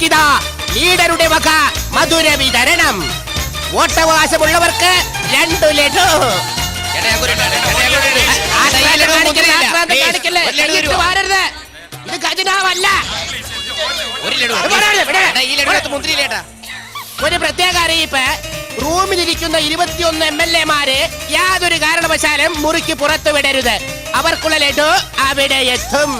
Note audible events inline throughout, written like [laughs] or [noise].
നിങ്ങൾക്കിതാ ലീഡറുടെ വക മധുര വിതരണം. വോട്ടവകാശമുള്ളവർക്ക് രണ്ടു ലഡു. ഇത് ഖജനാവല്ല. ഒരു പ്രത്യേക അറിയിപ്പ്. റൂമിലിരിക്കുന്ന ഇരുപത്തിയൊന്ന് എം എൽ എമാര് യാതൊരു കാരണവശാലും മുറിക്ക് പുറത്തു വിടരുത് അവർക്കുള്ള ലഡു അവിടെ എത്തും.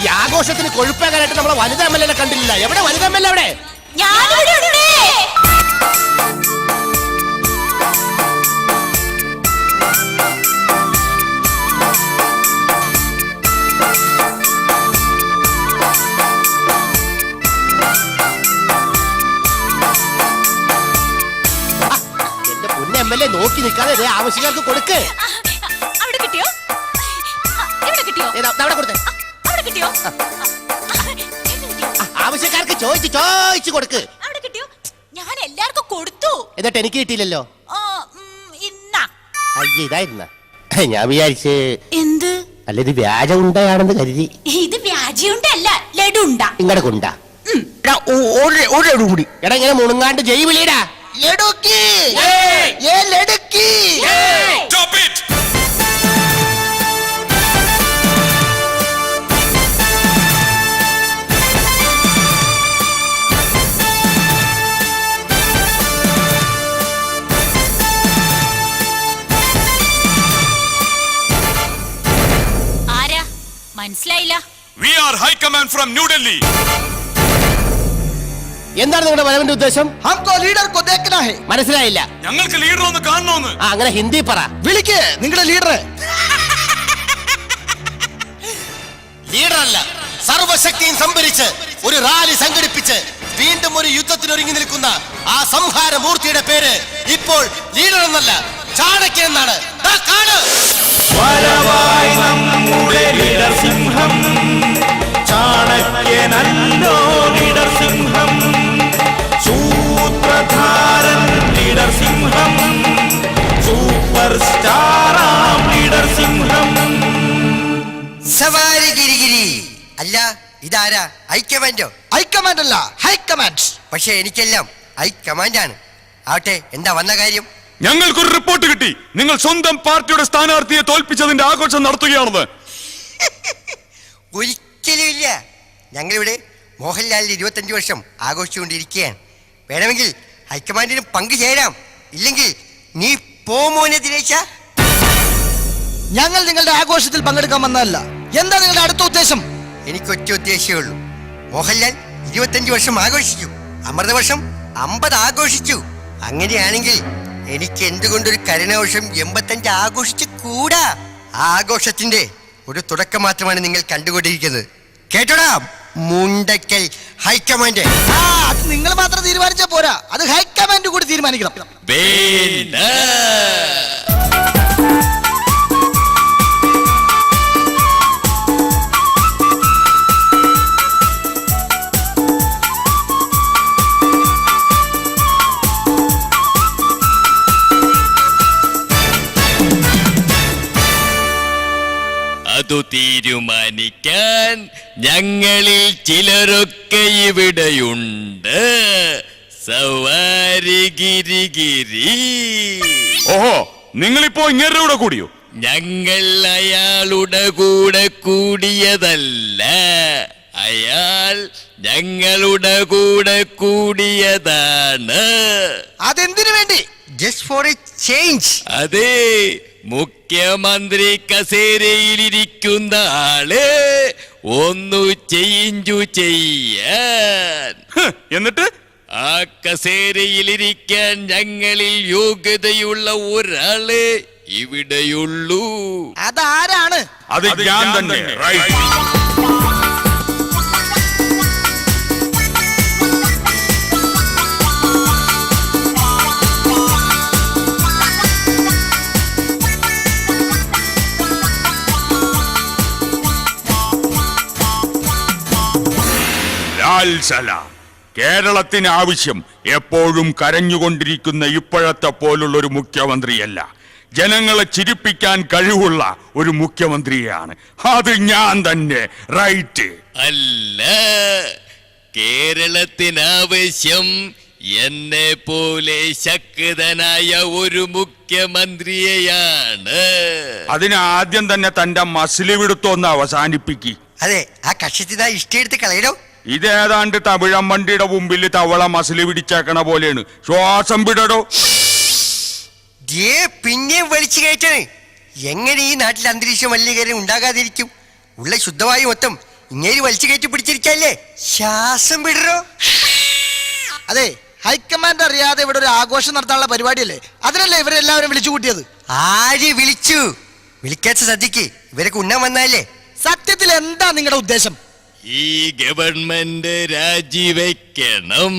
ഈ ആഘോഷത്തിന് കൊഴുപ്പേകാനായിട്ട് നമ്മളെ വനിതാ എം എൽ എ കണ്ടില്ല. എവിടെ വനിതാ എം എൽ എ എവിടെ ഞാനിവിടെ ഉണ്ട്. എന്റെ പൊന്ന എം എൽ എ നോക്കി നിൽക്കാതെ ദേ ആവശ്യക്കാർക്ക് കൊടുക്ക്. അവിടെ കിട്ടിയോ? ഇവിടെ കിട്ടിയോ? ഏതാ അവിടെ കൊടുത്തേ. ആവശ്യക്കാർക്ക് ചോയിച്ച് ചോദിച്ചു കൊടുക്ക്. അവിടെ കിട്ടിയോ? ഞാൻ എല്ലാവർക്കും കൊടുത്തു. എന്നിട്ട് എനിക്ക് കിട്ടിയില്ലല്ലോ? ആ, ഉം, ഇന്നാ. അയ്യ ഇതായിരുന്ന. ഞാൻ വിചാരിച്ച് എന്ത്? അല്ല ഇത് വ്യാജ ഉണ്ടയാണെന്ന് കരുതി ഇത് വ്യാജിയുണ്ടല്ല ലഡുണ്ട. ഇങ്ങടെ കൊണ്ട. കൂടി. എടാ ഇങ്ങനെ മുണുങ്ങാണ്ട് ജയ് വിളിയടാ. ലഡുക്കി! High New Delhi from New Delhi. എന്താണ് നിങ്ങളുടെ വരവിന്റെ ഉദ്ദേശം? ഹംകോ ലീഡർ കോ ദേഖനാ ഹേ മനസ്സിലായില്ല. ഞങ്ങൾക്ക് ലീഡർ ഒന്ന് കാണണമെന്ന് ആ അങ്ങനെ ഹിന്ദി പറ. വിളിക്ക് നിങ്ങളുടെ ലീഡർ അല്ല സർവശക്തിയും സംഭരിച്ച് ഒരു റാലി സംഘടിപ്പിച്ച് വീണ്ടും ഒരു യുദ്ധത്തിന് ഒരുങ്ങി നിൽക്കുന്ന ആ സംഹാര മൂർത്തിയുടെ പേര് ഇപ്പോൾ ലീഡർ എന്നല്ല ചാണക്യൻ എന്നാണ്. ദാ കാണ്. വരവായി നമ്മുടെ ലീഡർ സിംഹം. ഇതാരാ? ഹൈക്കമാൻഡോ ഹൈക്കമാൻഡ് അല്ല ഹൈക്കമാൻഡ് പക്ഷേ എനിക്കെല്ലാം ഹൈക്കമാൻഡാണ് ആവട്ടെ എന്താ വന്ന കാര്യം? ഞങ്ങൾക്കൊരു റിപ്പോർട്ട് കിട്ടി. നിങ്ങൾ സ്വന്തം പാർട്ടിയുടെ സ്ഥാനാർത്ഥിയെ തോൽപ്പിച്ചതിന്റെ ആഘോഷം നടത്തുകയാണെന്ന്. [laughs] ഒരിക്കലും ഇല്ല. ഞങ്ങളിവിടെ മോഹൻലാലിന് ഇരുപത്തഞ്ച് വർഷം ആഘോഷിച്ചുകൊണ്ടിരിക്കുകയാണ്. വേണമെങ്കിൽ ഹൈക്കമാൻഡിന് പങ്കുചേരാം ഇല്ലെങ്കിൽ നീ പോമോനെ ദിനേശ. ഞങ്ങൾ നിങ്ങളുടെ ആഘോഷത്തിൽ പങ്കെടുക്കാൻ വന്നതല്ല. എന്താ നിങ്ങളുടെ അടുത്ത ഉദ്ദേശം? എനിക്കൊറ്റ ഉദ്ദേശമേ ഉള്ളൂ. മോഹൻലാൽ ഇരുപത്തഞ്ച് വർഷം ആഘോഷിച്ചു. അമൃത വർഷം അമ്പത് ആഘോഷിച്ചു. അങ്ങനെയാണെങ്കിൽ എനിക്ക് എന്തുകൊണ്ടൊരു കരുണാവർഷം എൺപത്തഞ്ച് ആഘോഷിച്ച് കൂടാ? ആ ആഘോഷത്തിന്റെ ഒരു തുടക്കം മാത്രമാണ് നിങ്ങൾ കണ്ടുകൊണ്ടിരിക്കുന്നത്. കേട്ടോടാ? Mundakkal high command. ആ അത് നിങ്ങൾ മാത്രം തീരുമാനിച്ചാ പോരാ. അത് ഹൈക്കമാൻഡ് കൂടി തീരുമാനിക്കണം. തീരുമാനിക്കാൻ ഞങ്ങളിൽ ചിലരൊക്കെ ഇവിടെയുണ്ട്. സവാരി ഗിരിഗിരി ഓഹോ നിങ്ങളിപ്പോ ഇങ്ങനെ കൂടെ കൂടിയോ? ഞങ്ങൾ അയാളുടെ കൂടെ കൂടിയതല്ല. അയാൾ ഞങ്ങളുടെ കൂടെ കൂടിയതാണ്. അതെന്തിനു വേണ്ടി? ജസ്റ്റ് ഫോർ എ ചേഞ്ച് അതെ മുഖ്യമന്ത്രി കസേരയിലിരിക്കുന്ന ആൾ ഒന്നു ചെയ്ഞ്ചു ചെയ്യാൻ. ഹ്, എന്നിട്ട്? ആ കസേരയിലിരിക്കാൻ ഞങ്ങളിൽ യോഗ്യതയുള്ള ഒരാൾ ഇവിടെയുള്ളൂ. അതാരാണ്? അത് ഞാൻ തന്നെ. Right. കേരളത്തിന് ആവശ്യം എപ്പോഴും കരഞ്ഞുകൊണ്ടിരിക്കുന്ന ഇപ്പോഴത്തെ പോലുള്ള ഒരു മുഖ്യമന്ത്രിയല്ല. ജനങ്ങളെ ചിരിപ്പിക്കാൻ കഴിവുള്ള ഒരു മുഖ്യമന്ത്രിയാണ്. അത് ഞാൻ തന്നെ. റൈറ്റ്. അല്ല കേരളത്തിനാവശ്യം എന്നെ പോലെ ശക്തനായ ഒരു മുഖ്യമന്ത്രിയെയാണ്. അതിനാദ്യം തന്നെ തന്റെ മസിലി വിടുത്തൊന്ന് അവസാനിപ്പിക്കി. അതെ ആ കക്ഷത്തിനാ ഇഷ്ടയെടുത്ത് കളയണോ? ഇതേതാണ്ട് തമിഴം വണ്ടിയുടെ മുമ്പിൽ തവള മസിൽ പിടിച്ചേക്കണ പോലെയാണ്. ശ്വാസം വിടടോ. ദേ പിന്നെയും വലിച്ചു കയറ്റണേ. എങ്ങനെ ഈ നാട്ടിൽ അന്തരീക്ഷ മലിനീകരണം ഉണ്ടാകാതിരിക്കും? ഉള്ള ശുദ്ധമായി മൊത്തം ഇങ്ങനെ വലിച്ചു കയറ്റി പിടിച്ചിരിക്കല്ലേ? ശ്വാസം വിടറോ അതെ ഹൈക്കമാൻഡ് അറിയാതെ ഇവിടെ ഒരു ആഘോഷം നടത്താനുള്ള പരിപാടിയല്ലേ? അതിനല്ലേ ഇവരെല്ലാവരും വിളിച്ചു കൂട്ടിയത്? ആര് വിളിച്ചു? വിളിക്കാച്ച സദ്യക്ക് ഇവരൊക്കെ ഉണ്ണാൻ വന്നാലേ. സത്യത്തിൽ എന്താ നിങ്ങളുടെ ഉദ്ദേശം? ഈ ഗവൺമെന്റ് രാജിവെക്കണം.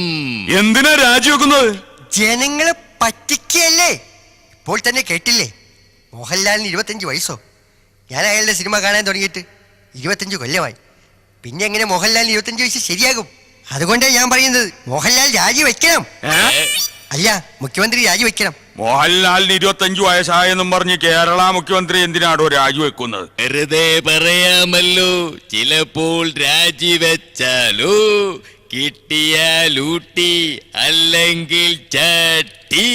എന്തിനാ രാജിവെക്കുന്നത്? ജനങ്ങളെ പറ്റിക്കല്ലേ ഇപ്പോൾ തന്നെ കേട്ടില്ലേ? മോഹൻലാലിന് ഇരുപത്തഞ്ച് വയസ്സോ. ഞാൻ അയാളുടെ സിനിമ കാണാൻ തുടങ്ങിയിട്ട് ഇരുപത്തഞ്ച് കൊല്ലമായി. പിന്നെ എങ്ങനെ മോഹൻലാലിന് ഇരുപത്തഞ്ച് വയസ്സ് ശരിയാകും? അതുകൊണ്ടാണ് ഞാൻ പറയുന്നത്. മോഹൻലാൽ രാജി വെക്കണം ഏ? അല്ല മുഖ്യമന്ത്രി രാജിവെക്കണം. മോഹൻലാലിന് ഇരുപത്തഞ്ചു വയസ്സായെന്നും പറഞ്ഞ് കേരള മുഖ്യമന്ത്രി എന്തിനാടോ രാജിവെക്കുന്നത്? വെറുതെ പറയാമല്ലോ ചിലപ്പോൾ രാജിവെച്ചാലോ കിട്ടിയാലൂട്ടി അല്ലെങ്കിൽ ചട്ടി.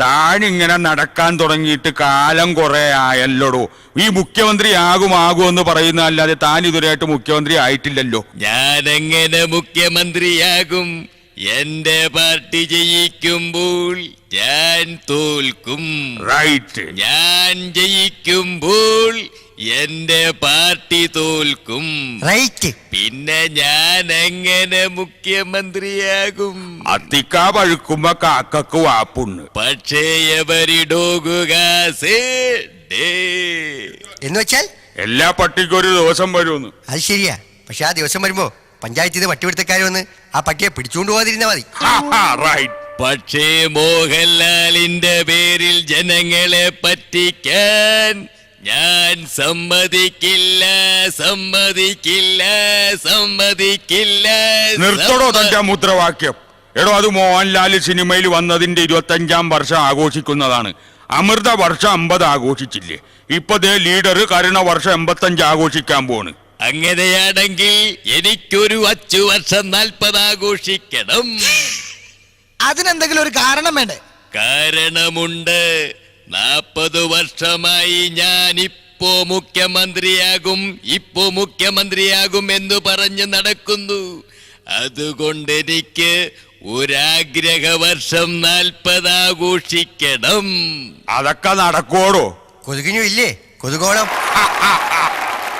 താനിങ്ങനെ നടക്കാൻ തുടങ്ങിയിട്ട് കാലം കുറെ ആയല്ലോടോ. ഈ മുഖ്യമന്ത്രി ആകും ആകും എന്ന് പറയുന്ന അല്ലാതെ താൻ ഇതുവരെയായിട്ട് മുഖ്യമന്ത്രി ആയിട്ടില്ലല്ലോ. ഞാനെങ്ങനെ മുഖ്യമന്ത്രിയാകും? എന്റെ പാർട്ടി ജയിക്കുമ്പോൾ ഞാൻ തോൽക്കും. റൈറ്റ് ഞാൻ ജയിക്കുമ്പോൾ എന്റെ പാർട്ടി തോൽക്കും. റൈറ്റ് പിന്നെ ഞാൻ എങ്ങനെ മുഖ്യമന്ത്രിയാകും? അത്തിക്ക പഴുക്കുമ്പോ കാക്കക്ക് വാപ്പുണ്ട് പക്ഷേ എവരിടോകുക എന്ന് വെച്ചാൽ എല്ലാ പട്ടിക്കും ഒരു ദിവസം വരുമെന്ന് അത് ശരിയാ. പക്ഷെ ആ ദിവസം വരുമ്പോ പഞ്ചായത്തിൽ നിന്ന് പട്ടിപിടുത്തക്കാർ വന്ന് ആ പട്ടിയെ പിടിച്ചുകൊണ്ട് പോകാതിരുന്നാ മതി. റൈറ്റ് പക്ഷേ മോഹൻലാലിന്റെ പേരിൽ ജനങ്ങളെ പറ്റിക്കാൻ ഞാൻ സമ്മതിക്കില്ല സമ്മതിക്കില്ല സമ്മതിക്കില്ല നിർത്തടോ തന്റെ മുദ്രാവാക്യം. എടോ അത് മോഹൻലാൽ സിനിമയിൽ വന്നതിന്റെ ഇരുപത്തഞ്ചാം വർഷം ആഘോഷിക്കുന്നതാണ്. അമൃത വർഷം അമ്പത് ആഘോഷിച്ചില്ലേ? ഇപ്പൊ ദേ ലീഡർ കരുണ വർഷം എൺപത്തഞ്ച് ആഘോഷിക്കാൻ പോണ്. അങ്ങനെയാണെങ്കിൽ എനിക്കൊരു അച്ചു വർഷം നാൽപ്പത് ആഘോഷിക്കണം. അതിനെന്തെങ്കിലും ഒരു കാരണം വേണ്ടേ? കാരണമുണ്ട്. നാൽപ്പത് വർഷമായി ഞാൻ ഇപ്പോ മുഖ്യമന്ത്രിയാകും ഇപ്പോ മുഖ്യമന്ത്രിയാകും എന്ന് പറഞ്ഞു നടക്കുന്നു. അതുകൊണ്ട് എനിക്ക് ഒരാഗ്രഹ വർഷം നാൽപ്പത് ആഘോഷിക്കണം. അതൊക്കെ നടക്കോടോ കൊതുകിനും ഇല്ലേ? കൊതുകോളം.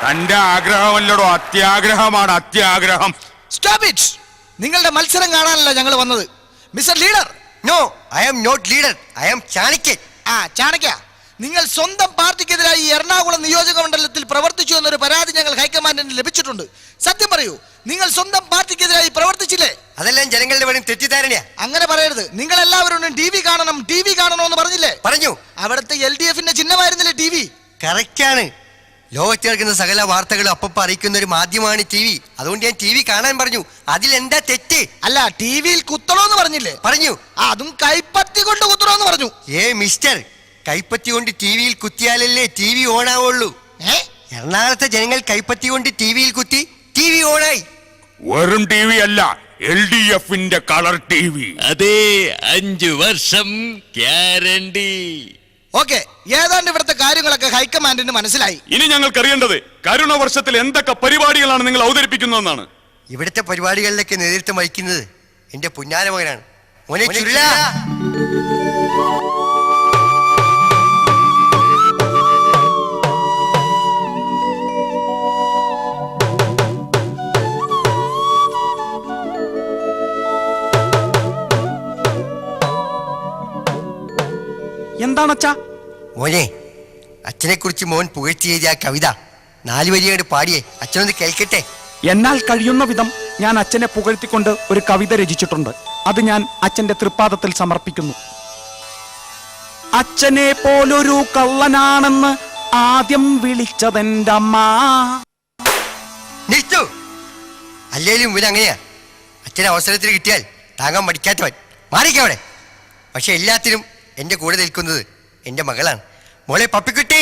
തന്റെ ആഗ്രഹമല്ലടോ അത്യാഗ്രഹമാണ് അത്യാഗ്രഹം. സ്റ്റോപ്പ് ഇറ്റ് നിങ്ങളുടെ മത്സരം കാണാനല്ല ഞങ്ങൾ വന്നത്. Mister leader. No I am not leader I am ചാണക്യൻ ആ ചാണക്യ. നിങ്ങൾ സ്വന്തം പാർട്ടിക്കെതിരായി ഈ എറണാകുളം നിയോജക മണ്ഡലത്തിൽ പ്രവർത്തിച്ചു എന്നൊരു പരാതി ഞങ്ങൾ ഹൈക്കമാൻഡിന് ലഭിച്ചിട്ടുണ്ട്. സത്യം പറയൂ നിങ്ങൾ സ്വന്തം പാർട്ടിക്കെതിരായി പ്രവർത്തിച്ചില്ലേ? അതെല്ലാം ജനങ്ങളുടെ വഴി തെറ്റിദ്ധാരണയാ. അങ്ങനെ പറയരുത്. നിങ്ങൾ എല്ലാവരും ടി വി കാണണം ടി വി കാണണമെന്ന് പറഞ്ഞില്ലേ? പറഞ്ഞു. അവിടുത്തെ എൽ ഡി എഫിന്റെ ചിഹ്നമായിരുന്നില്ലേ ടി വി? കറക്റ്റാണ് ലോകത്ത് കേൾക്കുന്ന സകല വാർത്തകളും അപ്പപ്പ അറിയിക്കുന്ന ഒരു മാധ്യമമാണ് ടി വി. അതുകൊണ്ട് ഞാൻ ടി വി കാണാൻ പറഞ്ഞു. അതിൽ എന്താ തെറ്റ്? അല്ല ടി വിയിൽ കുത്തണോന്ന് പറഞ്ഞില്ലേ? പറഞ്ഞു. ആ, അതും കൈപ്പത്തി കൊണ്ട് കുത്തണോന്ന് പറഞ്ഞു. ഏ മിസ്റ്റർ കൈപ്പത്തി കൊണ്ട് ടി വിയിൽ കുത്തിയാലല്ലേ ടി വി ഓണാവുള്ളൂ? ഏ? എറണാകുളത്തെ ജനങ്ങൾ കൈപ്പത്തി കൊണ്ട് ടി വിയിൽ കുത്തി ടി വി ഓണായി. വെറും ടി വി അല്ല എൽ ഡി എഫിന്റെ കളർ ടി വി. അതേ അഞ്ചു വർഷം ഗ്യാരണ്ടി. ഓക്കെ ഏതാണ്ട് ഇവിടുത്തെ കാര്യങ്ങളൊക്കെ ഹൈക്കമാൻഡിന് മനസ്സിലായി. ഇനി ഞങ്ങൾക്ക് അറിയേണ്ടത് കരുണ വർഷത്തിൽ എന്തൊക്കെ പരിപാടികളാണ് നിങ്ങൾ അവതരിപ്പിക്കുന്നതെന്നാണ്. ഇവിടുത്തെ പരിപാടികളിലൊക്കെ നേതൃത്വം വഹിക്കുന്നത് എന്റെ പുന്നാര മകനാണ്. മോനെ ചുരുള. എന്താണച്ചാ? മോനെ അച്ഛനെ കുറിച്ച് മോൻ പുകഴ്ത്തി എഴുതിയ കവിത നാലു വരിയായിട്ട് പാടിയേ. അച്ഛനൊന്ന് കേൾക്കട്ടെ? എന്നാൽ കഴിയുന്ന വിധം ഞാൻ അച്ഛനെ പുകഴ്ത്തിക്കൊണ്ട് ഒരു കവിത രചിച്ചിട്ടുണ്ട്. അത് ഞാൻ അച്ഛന്റെ തൃപ്പാദത്തിൽ സമർപ്പിക്കുന്നു. അച്ഛനെ പോലൊരു കള്ളനാണെന്ന് ആദ്യം വിളിച്ചതെന്റെ അമ്മ നിർത്തു അല്ലേലും ഇവൻ അങ്ങനെയാ. അച്ഛനെ അവസരത്തിൽ കിട്ടിയാൽ താങ്ങാൻ പഠിക്കാത്തവൻ മാറിക്കവിടെ പക്ഷെ എല്ലാത്തിനും എന്റെ കൂടെ നിൽക്കുന്നത് എന്റെ മകളാണ്. മോളെ പപ്പിക്കുട്ടി.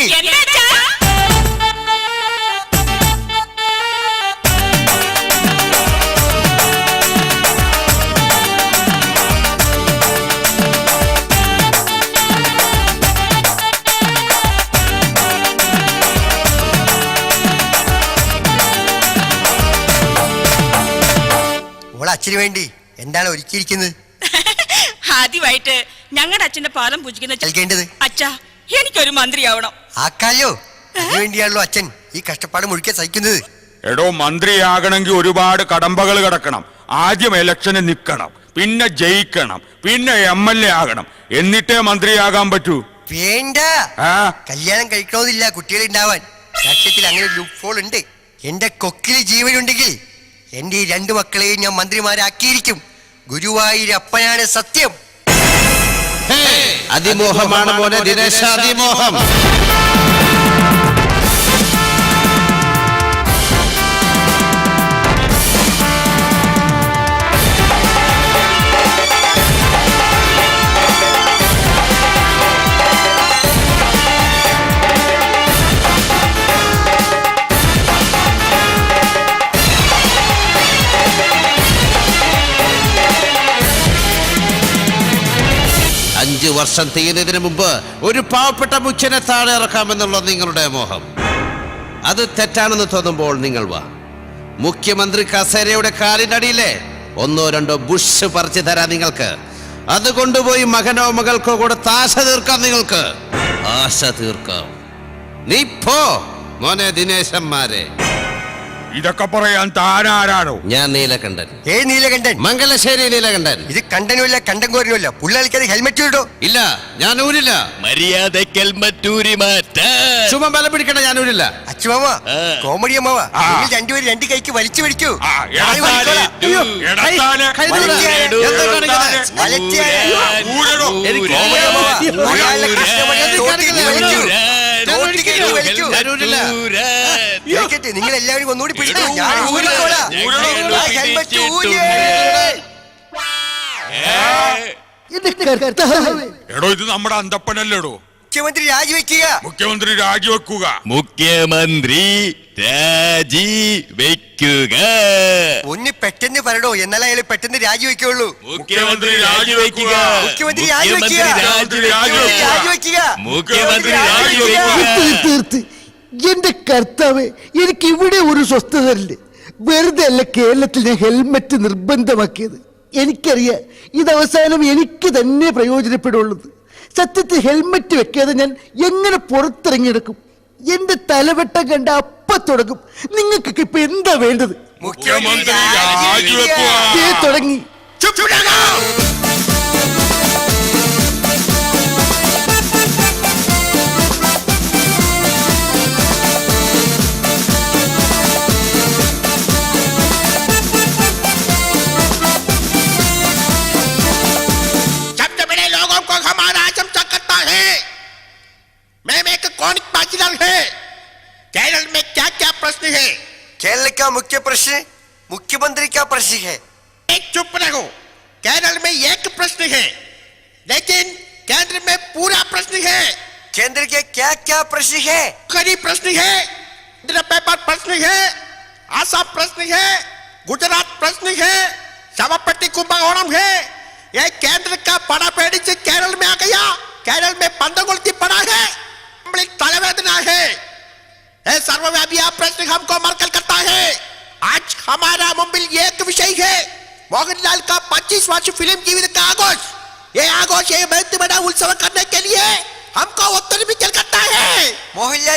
മോളെ അച്ഛന് വേണ്ടി എന്താണ് ഒരുക്കിയിരിക്കുന്നത്? [laughs] ആദ്യമായിട്ട് ഞങ്ങളുടെ അച്ഛന്റെ പാദം പൂജിക്കുന്ന അച്ഛാ എനിക്കൊരു മന്ത്രിയാവണം. ആക്കാലോ വേണ്ടിയാണല്ലോ അച്ഛൻ ഈ കഷ്ടപ്പാട് മുഴുക്കെ സഹിക്കുന്നത്. എടോ മന്ത്രിയാകണമെങ്കിൽ ഒരുപാട് കടമ്പകൾ കിടക്കണം. ആദ്യം ഇലക്ഷന് നിൽക്കണം പിന്നെ ജയിക്കണം പിന്നെ എം എൽ എ ആകണം. എന്നിട്ടേ മന്ത്രിയാകാൻ പറ്റൂ. വേണ്ട. ആ? കല്യാണം കഴിക്കണമെന്നില്ല കുട്ടികൾ ഉണ്ടാവാൻ രാഷ്ട്രീയത്തിൽ അങ്ങനെ ഒരു ഫോൾ ഉണ്ട്. എന്റെ കൊക്കിൽ ജീവനുണ്ടെങ്കിൽ എന്റെ ഈ രണ്ടു മക്കളെയും ഞാൻ മന്ത്രിമാരാക്കിയിരിക്കും. ഗുരുവായൂരപ്പനാണ് സത്യം. അതിമോഹമാണ് മോനെ ദിനേശ അതിമോഹം. വർഷം തീരുന്നതിന് മുമ്പ് ഒരു പാവപ്പെട്ട മുച്ചനെ താഴെ ഇറക്കാമെന്നുള്ള നിങ്ങളുടെ മോഹം. അത് തെറ്റാണെന്ന് തോന്നുമ്പോൾ നിങ്ങൾ വാ. മുഖ്യമന്ത്രി കസേരയുടെ കാലിനടിയിലെ ഒന്നോ രണ്ടോ ബുഷ് പറിച്ചു തരാം നിങ്ങൾക്ക്. അത് കൊണ്ടുപോയി മകനോ മകൾക്കോ കൂടെ താശ തീർക്കാം നിങ്ങൾക്ക്. ആശ തീർക്കാം. നീ പോ മോനെ ദിനേശന്മാരെ. ഇതൊക്കെ പറയാൻ താനാരാണോ? ഞാൻ നീലകണ്ഠൻ. ഏ നീലകണ്ഠൻ? മംഗലശ്ശേരി നീലകണ്ഠൻ. ഇത് കണ്ടനുമില്ല കണ്ടങ്കോരനുമില്ല പുള്ളാളിക്കത് ഹെൽമെറ്റ് ഇടോ ഇല്ല ഞാൻ ഊരില്ല മര്യാദയ്ക്ക് ഹെൽമെറ്റ് ഊരി മാറ്റാൻ. ചുമ ബലം പിടിക്കണ ഞാൻ ഊരില്ല അച്ഛമാവ കോമഡി അമ്മാവ. ആ. നിങ്ങൾ രണ്ടുപേരും രണ്ട് കൈക്ക് വലിച്ചു പിടിക്കൂ. ആ, ഞാൻ വലിച്ചോളാം. അയ്യോ, എടത്താന് കൈ തൊടുക. വലിയ- എന്താ കാണിക്കുന്നത്? വലിയ- ഊരടോ. എനിക്ക്. നിങ്ങൾ എല്ലാവരും ഒന്നുകൂടി പിടിക്കൂ ഞാൻ ഊരിക്കോളാം. ഊരടോ. ആ ഹെൽമെറ്റ് ഊരി. എടോ ഇത് നമ്മുടെ അന്തപ്പനല്ലേടോ? മുഖ്യമന്ത്രി രാജിവെക്കുക. മുഖ്യമന്ത്രി രാജിവെക്കുക. മുഖ്യമന്ത്രി രാജി വെക്കുക ഒന്ന് പെട്ടെന്ന് പറയടോ എന്നാലേ അയാൾ പെട്ടെന്ന് രാജിവെക്കുള്ളൂ മുഖ്യമന്ത്രി രാജിവെക്കുക മുഖ്യമന്ത്രി മുഖ്യമന്ത്രി രാജിവെക്കുക. രാജിവെക്കുക രാജിവെക്കുക മുഖ്യമന്ത്രി രാജിവെക്കുക. രാജിവെക്കുക എന്റെ കർത്താവ് എനിക്ക് ഇവിടെ ഒരു സ്വസ്ഥതയില്ല വെറുതെ അല്ല കേരളത്തിൽ ഞാൻ ഹെൽമെറ്റ് നിർബന്ധമാക്കിയത്. എനിക്കറിയാം ഇത് അവസാനം എനിക്ക് തന്നെ പ്രയോജനപ്പെടുള്ളത് സത്യത്തിൽ ഹെൽമെറ്റ് വെക്കാതെ ഞാൻ എങ്ങനെ പുറത്തിറങ്ങിയെടുക്കും? എന്റെ തലവെട്ടം കണ്ട അപ്പ തുടങ്ങും. നിങ്ങൾക്കൊക്കെ ഇപ്പൊ എന്താ വേണ്ടത്? മുഖ്യമന്ത്രി ദേ തുടങ്ങി. का मुख्य प्रश्न मुख्यमंत्री का प्रश्न है। एक चुप रहो। केरल में एक प्रश्न है लेकिन केंद्र में पूरा प्रश्न है। केंद्र के क्या क्या प्रश्न है? करी प्रश्न है पेपर प्रश्न है आसाम प्रश्न है गुजरात प्रश्न है सभापति कुंभकोणम है। यह केंद्र का बड़ा पेड़ी से केरल में आ गया। केरल में पंदगुलती पड़ा है। तलवेदना है। सर्वव्यापी प्रश्न हमको मरकल करता है। आज हमारा मुंबई एक विषय है, मोहनलाल का 25 वर्ष फ़िल्म जीवित का आगोश। ये आगोश ये बहुत बड़ा उत्सव करने के लिए हमको उत्तर भी कलकत्ता है। मोहनलाल